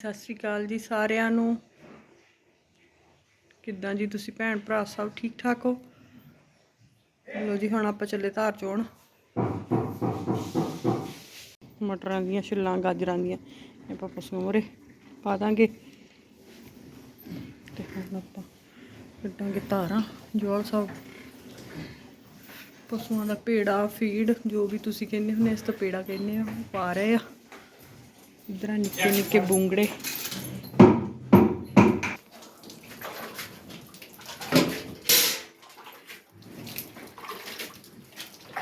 ਸਤਿ ਸ਼੍ਰੀ ਅਕਾਲ ਜੀ ਸਾਰਿਆਂ ਨੂੰ। ਕਿੱਦਾਂ ਜੀ ਤੁਸੀਂ ਭੈਣ ਭਰਾ ਸਭ ਠੀਕ ਠਾਕ ਹੋ? ਲੋ ਜੀ ਹੁਣ ਆਪਾਂ ਚੱਲੇ ਧਾਰ ਚੋਣ। ਮਟਰਾਂ ਦੀਆਂ, ਛਿੱਲਾਂ, ਗਾਜਰਾਂ ਦੀਆਂ, ਆਪਾਂ ਪਸ਼ੂ ਮੋਰੇ ਪਾ ਦਾਂਗੇ। ਤੇ ਹੁਣ ਆਪਾਂ ਕੱਢਾਂਗੇ ਧਾਰਾਂ ਜੋਲ ਸਭ ਪਸ਼ੂਆਂ ਦਾ ਪੇੜਾ, ਫੀਡ, ਜੋ ਵੀ ਤੁਸੀਂ ਕਹਿੰਦੇ ਹੁੰਦੇ ਇਸ ਤੋਂ ਪੇੜਾ ਕਹਿੰਦੇ ਆ ਉਹ ਪਾ ਰਹੇ ਆ। ਇਧਰ ਨਿੱਕੇ ਨਿੱਕੇ ਬੁੰਗੜੇ।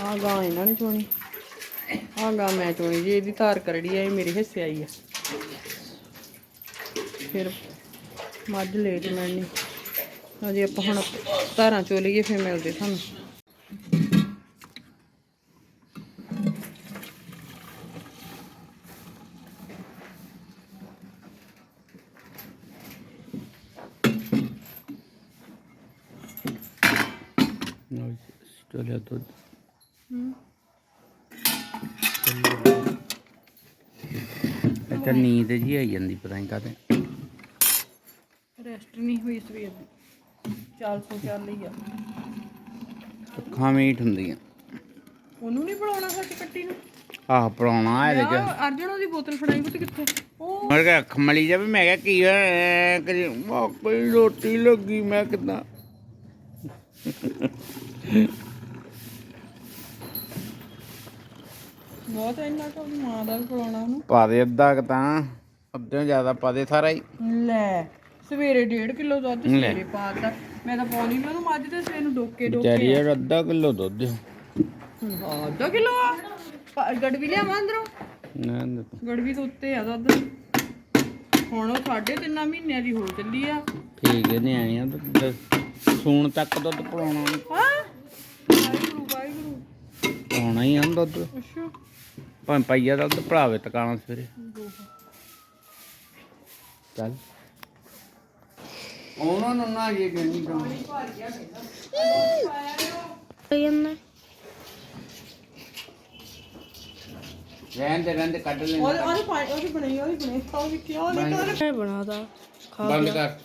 ਆ ਗਾਂ ਇਹਨਾਂ ਨੇ ਚੋਣੀ। ਆ ਗਾਂ ਮੈਂ ਚੋਣੀ ਜੀ ਇਹਦੀ ਧਾਰ ਕਰੜੀ ਆ, ਇਹ ਮੇਰੇ ਹਿੱਸੇ ਆਈ ਆ। ਫਿਰ ਮੱਝ ਲੈ ਤੇ ਮੈਣੀ ਅਜੇ ਆਪਾਂ ਹੁਣ ਧਾਰਾਂ ਚੋ ਲਈਏ, ਫਿਰ ਮਿਲਦੇ ਤੁਹਾਨੂੰ। ਅੱਛਾ ਨੀਂਦ ਜੀ ਆਈ ਜਾਂਦੀ ਪਤਾ ਨਹੀਂ ਕਾਤੇ ਰੈਸਟ ਨਹੀਂ ਹੋਈ ਸਵੇਰ ਦੀ। ਚਾਲ ਸੋ ਚੱਲ ਲਈ ਆ। ਅੱਖਾਂ ਮੀਟ ਹੁੰਦੀਆਂ। ਉਹਨੂੰ ਨਹੀਂ ਬੁਲਾਉਣਾ ਸੱਚ ਕੱਟੀ ਨੂੰ? ਆਹ ਪਰਾਉਣਾ ਇਹਦੇ ਚ। ਯਾਰ ਅਰਜਨ ਉਹਦੀ ਬੋਤਲ ਫੜਾਈ ਪੁੱਤ ਕਿੱਥੇ? ਉਹ ਮੈਂ ਕਿਹਾ ਅੱਖ ਮਲੀ ਜਾਵੇ ਮੈਂ ਕਿਹਾ ਕੀ ਹੋਇਆ? ਕਰੀ ਉਹ ਕੋਈ ਰੋਟੀ ਲੱਗੀ ਮੈਂ ਕਿਦਾਂ? ਬਹੁਤ ਇੰਨਾ ਕਿ ਮਾਂ ਦਾ ਬੁਲਾਉਣਾ ਉਹਨੂੰ। ਪਾ ਦੇ ਅੱਧਾ ਕ ਤਾਂ ਅੱਧੇ ਜ਼ਿਆਦਾ ਪਾ ਦੇ ਸਾਰਾ ਹੀ। ਲੈ ਸਵੇਰੇ 1.5 ਕਿਲੋ ਦੁੱਧ ਸਵੇਰੇ ਪਾਤਾ ਮੈਂ ਤਾਂ ਪਾਉਣੀ ਮੈਂ ਉਹਨੂੰ ਮੱਝ ਦੇ ਸਵੇਰ ਨੂੰ ਡੋਕੇ ਡੋਕੇ ਵਿਚਾਰੀ ਯਾਰ ਅੱਧਾ ਕਿਲੋ ਦੁੱਧ ਹਾਂ ਅੱਧਾ ਕਿਲੋ ਆ। ਪਾ- ਗੜਵੀ ਲਿਆਵਾਂ ਅੰਦਰੋਂ? ਨਾ ਨਾ। ਗੜਵੀ ਤੋਂ ਉੱਤੇ ਆ ਦੁੱਧ। ਹੁਣ ਉਹ ਸਾਢੇ ਤਿੰਨਾਂ ਮਹੀਨਿਆਂ ਦੀ ਹੋ ਚੱਲੀ ਆ। ਠੀਕ ਹੈ ਨਿਆਣਿਆਂ ਦਾ ਸੂਣ ਤੱਕ ਦੁੱਧ ਪਲਾਉਣਾ ਹਾਂ। ਵਾਹਿਗੁਰੂ ਵਾਹਿਗੁਰੂ। ਪਾਉਣਾ ਹੀ ਆ ਦੁੱਧ। ਅੱਛਾ। ਭਾਵੇਂ ਪਈਆ ਦਾ ਦੁੱਧ ਭਰਾਵੇ ਟਿਕਾਣਾ ਸਵੇਰੇ। ਚੱਲ। ਉਹਨਾਂ ਨੂੰ ਨਾ ਇਹ ਕਹਿਣੀ ਤਾਂ ਰਹਿਣ ਦੇ ਰਹਿਣ ਦੇ ਕੱਢ ਲੈ ਉਹਦੇ ਉਹਦੇ ਪਾਣੀ ਉਹਦੀ ਬਣਾਈ ਉਹਦੀ ਬਣਾਈ ਖਾਓ ਵੀ ਕਿਉਂ ਨਹੀਂ ਕਰ ਬਣਾਦਾ ਬੰਦ ਕਰ।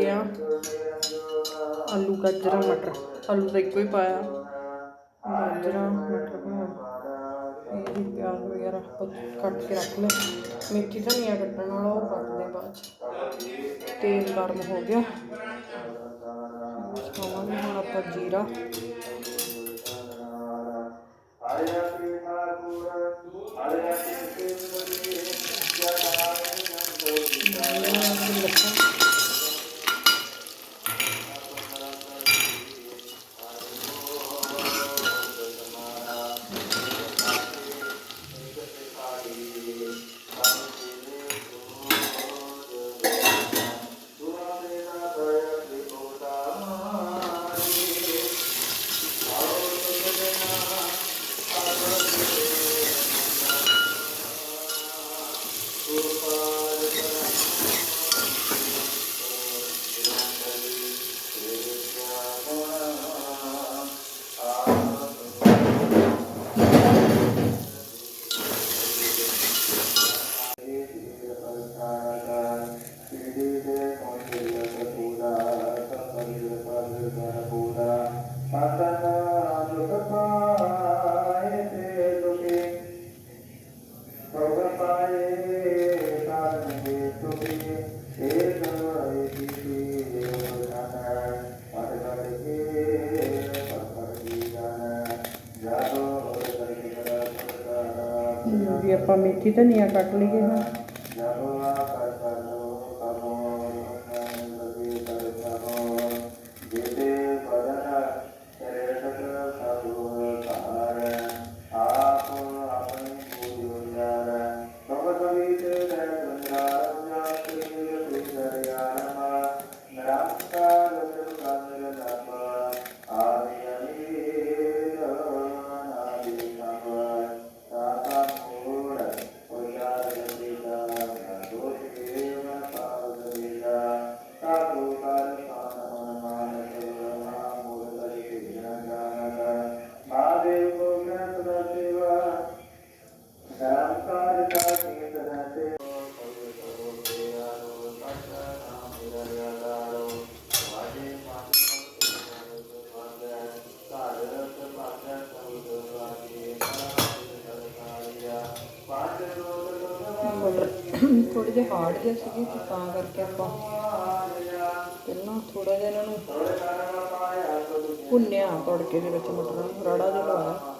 ਕੇ ਆਲੂ, ਗਾਜਰਾਂ, ਮਟਰ। ਆਲੂ ਤਾਂ ਇੱਕੋ ਹੀ ਪਾਇਆ। ਗਾਜਰਾਂ, ਮਟਰ ਬਣਾਉਣ। ਇਹ ਵੀ ਪਿਆਜ਼ ਵਗੈਰਾ ਕੱਟ ਕੇ ਰੱਖ ਲਿਆ ਮੇਥੀ ਧਨੀਆ ਕੱਟਣ ਵਾਲਾ, ਉਹ ਕੱਟਦੇ ਬਾਅਦ ਚ। ਤੇਲ ਗਰਮ ਹੋ ਗਿਆ। ਪਾਵਾਂਗੇ ਹੁਣ ਆਪਾਂ ਜੀਰਾ। ਲਸਣ ਵੀ ਆਪਾਂ ਮੇਥੀ ਧਨੀਆ ਕੱਟ ਲਈਏ ਹੁਣ ਥੋੜੇ ਜਿਹਾ ਹਾਰਡ ਜਿਹਾ ਸੀਗੇ ਤੇ ਤਾਂ ਕਰਕੇ ਆਪਾਂ ਪਹਿਲਾਂ ਥੋੜਾ ਜਿਹਾ ਇਹਨਾਂ ਨੂੰ ਭੁੰਨਿਆ ਤੜਕੇ ਦੇ ਵਿੱਚ ਮਟਰਾਂ ਨੂੰ, ਰਾੜਾ ਜਿਹਾ ਲਵਾਇਆ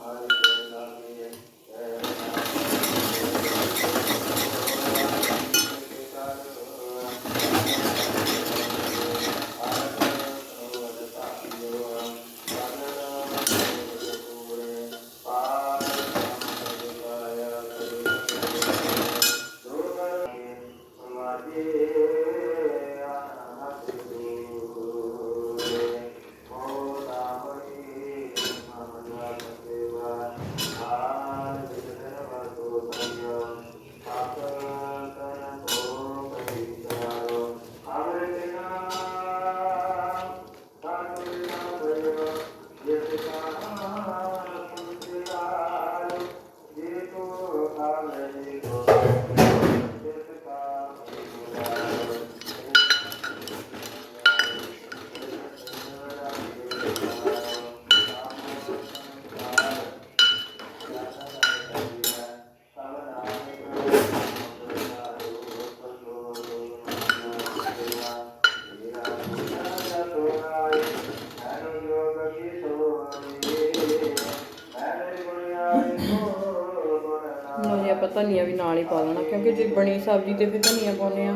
ਧਨੀਆ ਵੀ ਨਾਲ ਹੀ ਪਾ ਦੇਣਾ ਕਿਉਂਕਿ ਜੇ ਬਣੀ ਸਬਜ਼ੀ ਤੇ ਫਿਰ ਧਨੀਆ ਪਾਉਂਦੇ ਆ,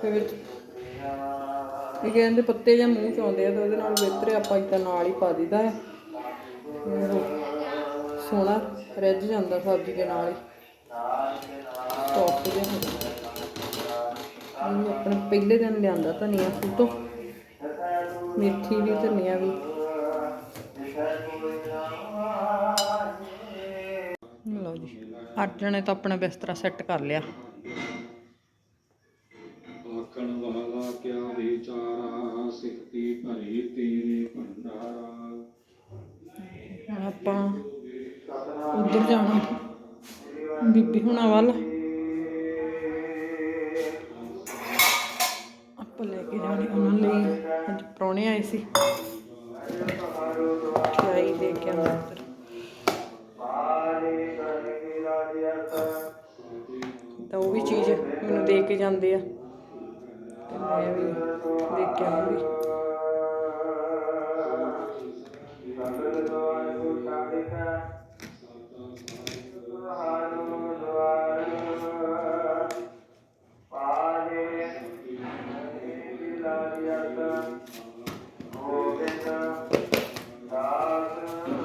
ਫਿਰ ਵਿੱਚ ਇਹ ਕਹਿੰਦੇ ਪੱਤੇ ਜਾਂ ਮੂੰਹ ਚ ਆਉਂਦੇ ਆ ਤਾਂ ਉਹਦੇ ਨਾਲ ਬਿਹਤਰ ਆਪਾਂ ਇਦਾਂ ਨਾਲ ਹੀ ਪਾ ਦਿੱਤਾ ਹੈ। ਸੋਹਣਾ ਰਿੱਝ ਜਾਂਦਾ ਸਬਜ਼ੀ ਦੇ ਨਾਲ ਹੀ। ਸੌਫਟ ਜਿਹਾ ਹੋ ਜਾਂਦਾ ਆਪਣੇ ਪਹਿਲੇ ਦਿਨ ਲਿਆਂਦਾ ਧਨੀਆ, ਫੁੱਟੋ। ਮੇਥੀ ਵੀ ਧਨੀਆ ਵੀ। ਲਓ ਜੀ। ਅੱਠ ਜਣੇ ਤਾਂ ਆਪਣਾ ਬਿਸਤਰਾ ਸੈੱਟ ਕਰ ਲਿਆ। ਆਖਣ ਵਾਲਾ ਕਿਆ ਵਿਚਾਰਾ ਸਿੱਖਤੀ ਭਰੀ ਤੇਰੇ ਭੰਡਾਰਾ। ਆਪਾਂ ਉੱਧਰ ਜਾਣਾ। ਬੀਬੀ ਹੁਣਾਂ ਵੱਲ। ਚੀਜ਼ ਮੈਨੂੰ ਦੇ ਕੇ ਜਾਂਦੇ ਆ। ਤੇ ਮੈਂ ਵੀ ਦੇ ਕੇ ਆਉਂਗੀ ਆਪਾਂ ਰੱਖ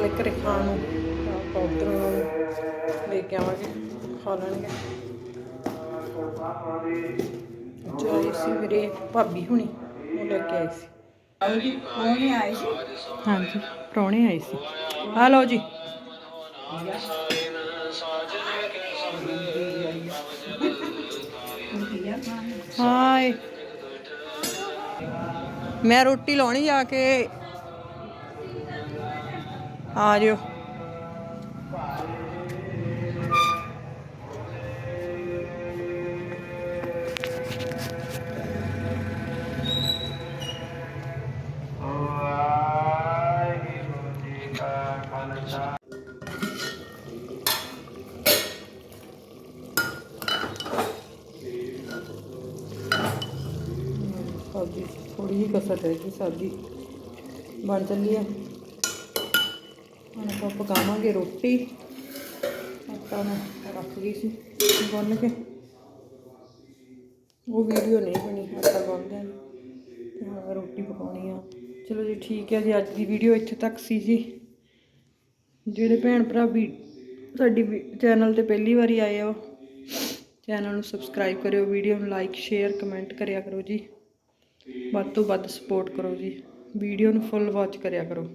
ਲੈ ਘਰੇ ਖਾਣ ਨੂੰ ਆਪਾਂ ਉੱਧਰ ਲੈ ਕੇ ਆਵਾਂਗੇ ਖਾ ਲੈਣਗੇ। ਜਾਈ ਸੀ ਮੇਰੇ ਭਾਬੀ ਹੁਣੀ ਉਹ ਲੈ ਕੇ ਆਈ ਸੀ। ਉਹਨੇ ਆਏ ਸੀ? ਹਾਂਜੀ ਪ੍ਰਾਹੁਣੇ ਆਏ ਸੀ। ਆ ਲਓ ਜੀ। ਹਾਏ। ਮੈਂ ਰੋਟੀ ਲਾਉਣੀ ਜਾ ਕੇ ਆ ਜਿਓ ਸਬਜ਼ੀ ਥੋੜੀ ਜਿਹੀ ਕਸਰ ਰਹਿ ਗਈ ਸਬਜ਼ੀ ਬਣ ਚੱਲੀ ਹੈ ਹੁਣ ਆਪਾਂ ਪਕਾਵਾਂਗੇ ਰੋਟੀ। ਆਟਾ ਮੈਂ ਰੱਖ ਗਈ ਸੀ ਗੁੰਨ ਕੇ। ਉਹ ਵੀਡੀਓ ਨਹੀਂ ਬਣੀ ਆਟਾ ਗੁੰਨਦੇ ਤੇ ਹੁਣ ਰੋਟੀ ਪਕਾਉਣੀ ਆ। ਚਲੋ ਜੀ, ਠੀਕ ਹੈ ਜੀ, ਅੱਜ ਦੀ ਵੀਡੀਓ ਇੱਥੇ ਤੱਕ ਸੀ ਜੀ। ਜਿਹੜੇ ਭੈਣ ਭਰਾ ਵੀ ਸਾਡੀ ਚੈਨਲ ਤੇ ਪਹਿਲੀ ਵਾਰੀ ਆਏ ਹੋ, ਚੈਨਲ ਨੂੰ ਸਬਸਕ੍ਰਾਈਬ ਕਰਿਓ, ਵੀਡੀਓ ਨੂੰ ਲਾਈਕ ਸ਼ੇਅਰ ਕਮੈਂਟ ਕਰਿਆ ਕਰੋ ਜੀ। ਵੱਧ ਤੋਂ ਵੱਧ ਸਪੋਰਟ ਕਰੋ ਜੀ। ਵੀਡੀਓ ਨੂੰ ਫੁੱਲ ਵਾਚ ਕਰਿਆ ਕਰੋ।